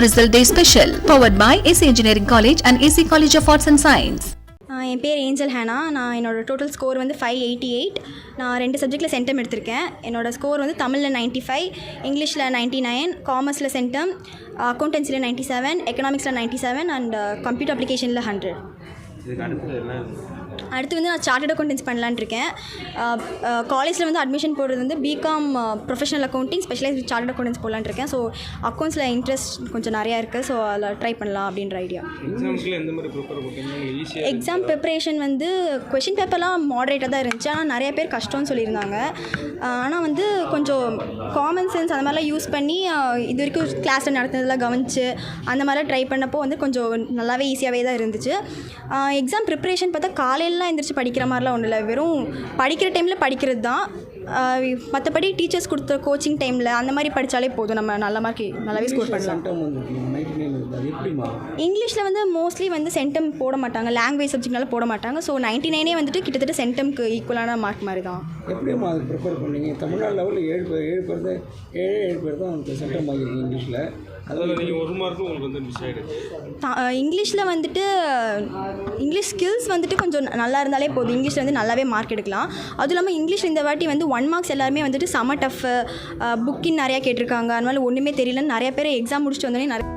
Result Day Special, powered by AC Engineering College and AC College of Arts and Science. என் பேர் angel Hena நான் என்னோட total score வந்து five eighty eight நான் ரெண்டு சப்ஜெக்ட்டில் சென்டம் எடுத்திருக்கேன். என்னோடய ஸ்கோர் வந்து தமிழில் நைன்ட்டி ஃபைவ் இங்கிலீஷில் நைன்ட்டி நைன் காமர்ஸில் சென்டம் அக்கௌண்டன்சியில் நைன்ட்டி செவன் எக்கனாமிக்ஸில் நைன்ட்டி செவன் அண்ட் கம்ப்யூட்டர் அப்ளிகேஷனில் ஹண்ட்ரட் அடுத்து வந்து நான் சார்ட்டட் அக்கௌண்டன்ஸ் பண்ணலான்னு இருக்கேன். காலேஜில் வந்து அட்மிஷன் போடுறது வந்து B Com professional accounting specialise chartered accountants போடலான்னு இருக்கேன். ஸோ அக்கௌண்ட்ஸில் இன்ட்ரெஸ்ட் கொஞ்சம் நிறையா இருக்குது ஸோ அதில் ட்ரை பண்ணலாம் அப்படின்ற ஐடியா எக்ஸாம் ப்ரிப்பரேஷன் வந்து கொஷின் பேப்பர்லாம் மாடரேட்டாக தான் இருந்துச்சு. ஆனால் நிறைய பேர் கஷ்டம்னு சொல்லியிருந்தாங்க. ஆனால் வந்து கொஞ்சம் காமன் சென்ஸ் அந்த மாதிரிலாம் யூஸ் பண்ணி இது வரைக்கும் கிளாஸில் நடத்துனதெல்லாம் கவனிச்சு அந்த மாதிரிலாம் ட்ரை பண்ணப்போ வந்து கொஞ்சம் நல்லாவே ஈஸியாகவே தான் இருந்துச்சு. எக்ஸாம் ப்ரிப்பரேஷன் பார்த்தா காலையிலலாம் எந்திரிச்சு படிக்கிற மாதிரிலாம் ஒன்றும் இல்லை வெறும் படிக்கிற டைமில் படிக்கிறது தான். மற்றபடி டீச்சர்ஸ் கொடுத்த கோச்சிங் டைமில் அந்த மாதிரி படித்தாலே போதும். நம்ம நல்ல மார்க் நல்லாவே ஸ்கோர் பண்ணலாம். எப்படிமா இங்கிலீஷில் வந்து மோஸ்ட்லி வந்து சென்டம் போட மாட்டாங்க. லாங்குவேஜ் சப்ஜெக்ட்னால போட மாட்டாங்க. ஸோ நைன்டி நைனே வந்துட்டு கிட்டத்தட்ட சென்டம்க்கு ஈக்குவலான மார்க் மாதிரி தான். எப்படிம்மா அது ப்ரிப்பேர் பண்ணீங்க? தமிழ்நாடு லெவலில் ஏழு பேர் ஏழு பேர் தான் ஏழு ஏழு பேர் தான் சென்டம் ஆகிருக்கு இங்கிலீஷில் இங்கிலீஷில் வந்துட்டு இங்கிலீஷ் ஸ்கில்ஸ் வந்துட்டு கொஞ்சம் நல்லா இருந்தாலே போதும். இங்கிலீஷில் வந்து நல்லாவே மார்க் எடுக்கலாம். அதுவும் இல்லாமல் இங்கிலீஷ் இந்த வாட்டி வந்து ஒன் மார்க்ஸ் எல்லாருமே வந்துட்டு செம டஃப் புக்கின் நிறையா கேட்டிருக்காங்க. அதனால ஒன்றுமே தெரியலன்னு நிறைய பேர் எக்ஸாம் முடிச்சுட்டு வந்தோடனே நிறைய